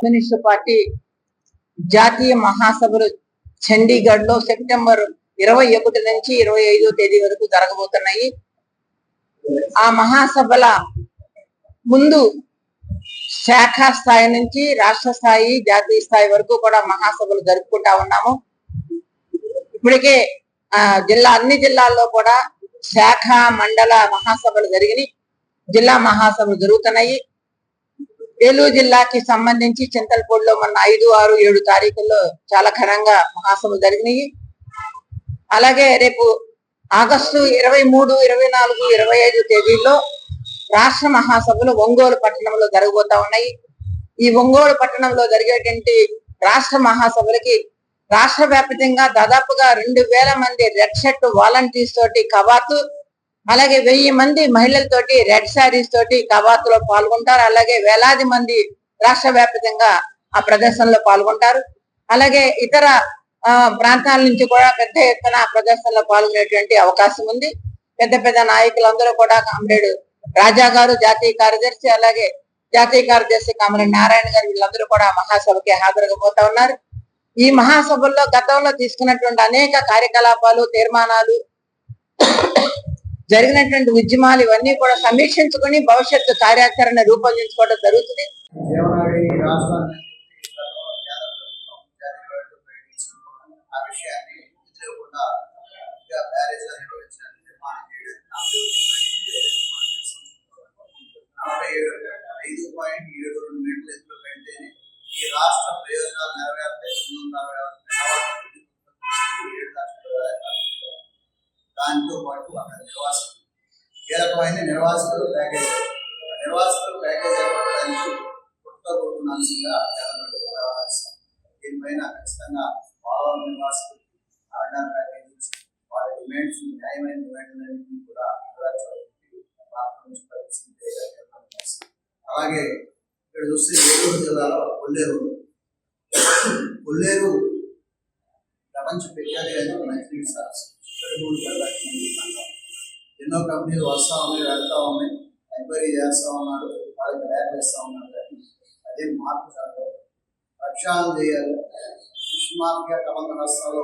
Communist party జాతీయ మహాసభలు చండీగఢ్లో September ఇరవై ఒకటి నుంచి ఇరవై ఐదో తేదీ వరకు జరగబోతున్నాయి. ఆ మహాసభల ముందు శాఖ స్థాయి నుంచి రాష్ట్ర స్థాయి జాతీయ స్థాయి వరకు కూడా మహాసభలు జరుపుకుంటా ఉన్నాము. ఇప్పటికే జిల్లా అన్ని జిల్లాల్లో కూడా శాఖ మండల మహాసభలు జరిగినాయి. జిల్లా మహాసభలు జరుగుతున్నాయి. ఏలూరు జిల్లాకి సంబంధించి చింతలపూడిలో మొన్న ఐదు ఆరు ఏడు తారీఖుల్లో చాలా ఘనంగా మహాసభలు జరిగినాయి. అలాగే రేపు ఆగస్టు ఇరవై మూడు ఇరవై నాలుగు ఇరవై ఐదు తేదీల్లో రాష్ట్ర మహాసభలు ఒంగోలు పట్టణంలో జరగబోతా ఉన్నాయి. ఈ ఒంగోలు పట్టణంలో జరిగేటువంటి రాష్ట్ర మహాసభలకి రాష్ట్ర వ్యాప్తంగా దాదాపుగా రెండు వేల మంది రెడ్ షర్ట్ వాలంటీర్స్ తోటి కవాతు అలాగే వెయ్యి మంది మహిళలతోటి రెడ్ శారీస్ తోటి కవాతులో పాల్గొంటారు. అలాగే వేలాది మంది రాష్ట్ర వ్యాప్తంగా ఆ ప్రదర్శనలో పాల్గొంటారు. అలాగే ఇతర ఆ, ప్రాంతాల నుంచి కూడా పెద్ద ఎత్తున ప్రదర్శనలో పాల్గొనేటువంటి అవకాశం ఉంది. పెద్ద పెద్ద నాయకులందరూ కూడా కామ్రేడ్ రాజా గారు జాతీయ కార్యదర్శి అలాగే జాతీయ కార్యదర్శి కామరేడు నారాయణ గారు వీళ్ళందరూ కూడా ఆ మహాసభకి హాజరుగబోతా ఉన్నారు. ఈ మహాసభల్లో గతంలో తీసుకున్నటువంటి అనేక కార్యకలాపాలు తీర్మానాలు జరిగినటువంటి ఉద్యమాలు ఇవన్నీ కూడా సమీక్షించుకొని భవిష్యత్తు కార్యాచరణ రూపొందించుకోవడం జరుగుతుంది. నిర్మాణం ఐదు పాయింట్ ఏడు రెండు మీటర్ల ఎత్తులో పెడితేనే ఈ రాష్ట్ర ప్రయోజనాలు దాంతో పాటు అక్కడ నిర్వాసితులు కీలకమైన నిర్వాసితులు ప్యాకేజ్. నిర్వాసితులు ప్యాకేజ్ ఇవ్వడానికి పుట్టబోతున్నంతగా కేంద్రంలో వ్యవహరిస్తాం దీనిపైన ఖచ్చితంగా పోలవరం నిర్వాసితులు ఆర్డర్ ప్యాకేజ్ వారి డిమాండ్స్ న్యాయమైన డిమాండ్లన్నింటినీ కూడా నెరవేర్చడానికి నుంచి అలాగే ఇక్కడ చూస్తే ఏలూరు జిల్లాలో కొల్లేరు కొల్లేరు ప్రపంచ ప్రఖ్యాతిగా అని సార్. మూడు జిల్లా ఎన్నో కంపెనీలు వస్తా ఉన్నాయి వెళ్తా ఉన్నాయి ఎంక్వైరీ చేస్తా ఉన్నారు వాళ్ళకి ల్యాబ్ ఇస్తా ఉన్నారు. కానీ అదే మార్పు కాదు. ప్రక్షాళన చేయాలి. ఫిష్ మాఫియా కమంద నష్టాలు